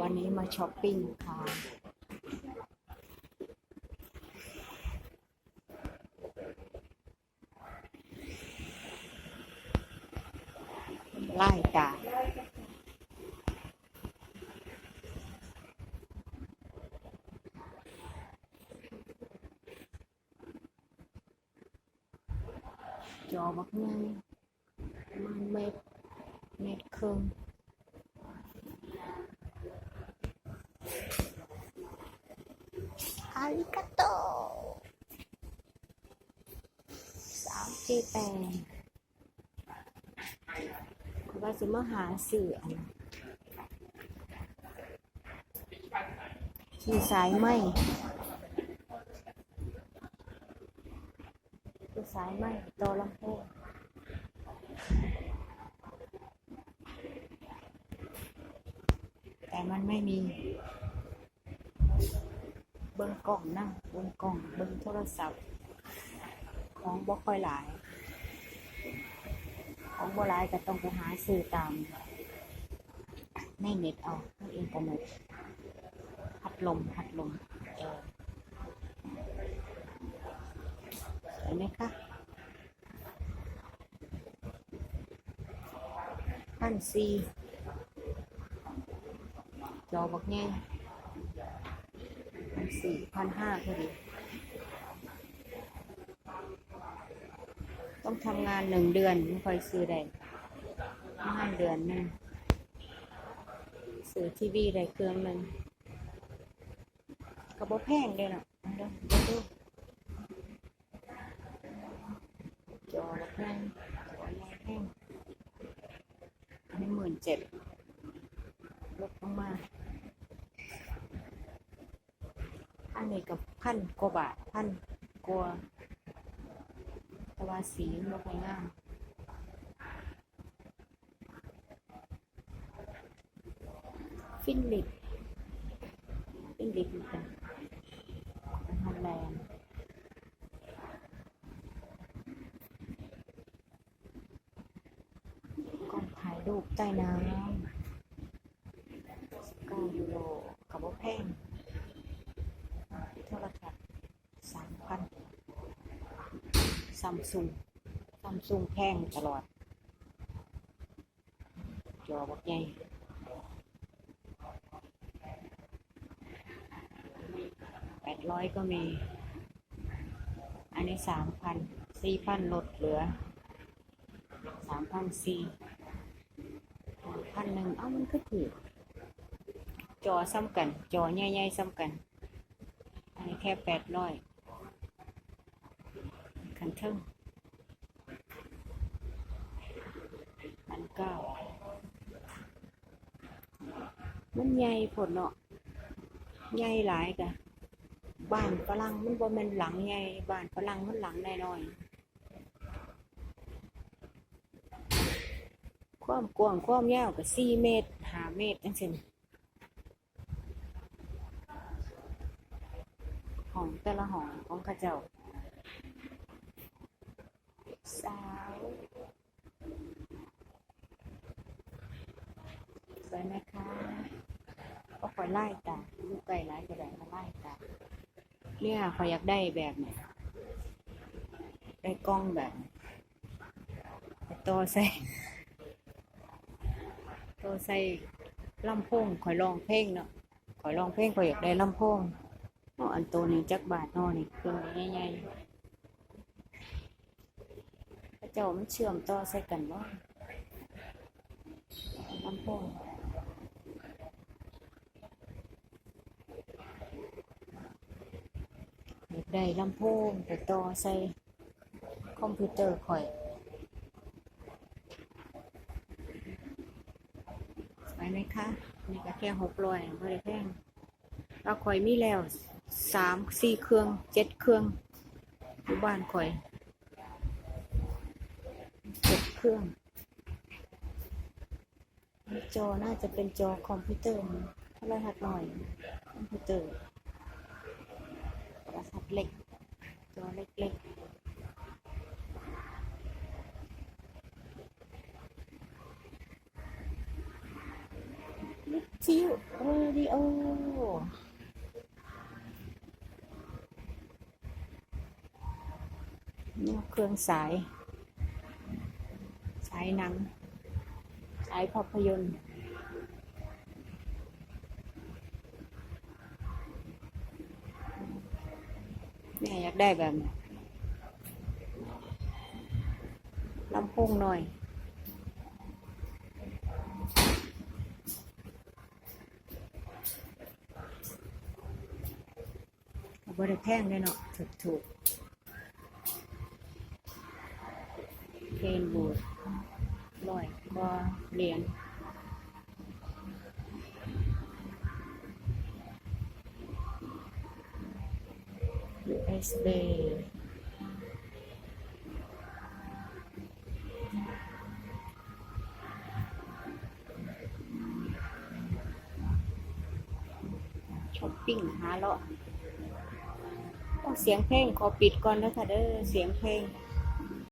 วันนี้มาช้อปปิ้งค่ะ ไล่ตาจอบักไงมันเม็ดเม็ดครึ่ง อาริกาโตสาวเจแปนคุณว่าจะมาหาเสืออันที่สายไหมคือสายไหมโตลำโพง แต่มันไม่มี เบิ่งกล่องนั่งเบิ่งกล่อง เบิ่งโทรศัพท์ ของบ่ค่อยหลาย ของบ่หลายก็ต้องไปหาซื้อตามในเน็ตเอาในอินเทอร์เน็ตพัดลมพัดลมเออสวยไหมคะพันซี จอบักแง่สี่พันห้าพอดี ต้องทำงานหนึ่งเดือนไม่ค่อยซื้อได้ห้าเดือนนึงซื้อทีวีได้เครื่องหนึ่งก็บ่แพงเด้อเนาะเอาเด้อเดี๋ยวดูจอละแพงจอละแพงอันนี้หมื่นเจ็ดลดลงมา อันนี้กับพันกว่าบาทพันกว่าแต่ว่าสีมันบ่ค่อยงามฟินลิปฟินลิปเป็นฮอลแลนด์กล้องถ่ายรูปใต้น้ำ9ยูโรกับว่าแพง โทรทัศน์สามพัน ซัมซุงซัมซุงแพงตลอด จอบักใหญ่แปดร้อยก็มี อันนี้สามพันสี่พันลดเหลือสามพันสี่พันหนึ่งเอ้ามันก็ถือจอซ้ำกัน จอใหญ่ๆซ้ำกัน อันนี้แค่แปดร้อย คันเทิงพันเก้ามันใหญ่ผลเนาะใหญ่หลายกะบ้านฝรั่งมันบ่แม่นหลังใหญ่บ้านฝรั่งมันหลังน้อยๆความกว้างความยาวก็สี่เมตรห้าเมตรจังซี่ห้องแต่ละห้องของข้าเจ้าาวสวยไหมคะก็คอยไล่ตาลูกไก่ไล่ก็ไดมาไล่ตาเนี่ยคอยอยากได้แบบไหนได้กล้องแบบไหนไปต่อใส่ต่อใส่ลำโพงคอยลองเพลงเนาะคอยลองเพลงคอยอยากได้ลำโพงอ๋ออันโตนี่จักบาทเนอนี่เครื่องนี้ใหญ่ๆ จ้ามันเชื่อมต่อใส่กันว่าลำโพงอยากได้ลำโพงไปต่อใส่คอมพิวเตอร์ข่อยไปไหมคะนี่ก็แค่หกร้อยไม่ได้แพงเราข่อยมีแล้วสามสี่เครื่องเจ็ดเครื่องอยู่บ้านข่อย เจ็ดเครื่อง จอน่าจะเป็นจอคอมพิวเตอร์เท่ารหัดหน่อย คอมพิวเตอร์รศัพท์เล็ก จอเล็กๆนิดซิลเรดิโอนี่เครื่องสายายหนัง สายภาพยนตร์เนี่ยอยากได้แบบลำโพงหน่อยบริแพงเลยเนาะถูกถูกเพนบูด ร้อยบอเหรียญ USB ช้อปปิ้งหาเลาะต้อเสียงเพลงขอปิดก่อนนะคะเด้อเสียงเพลง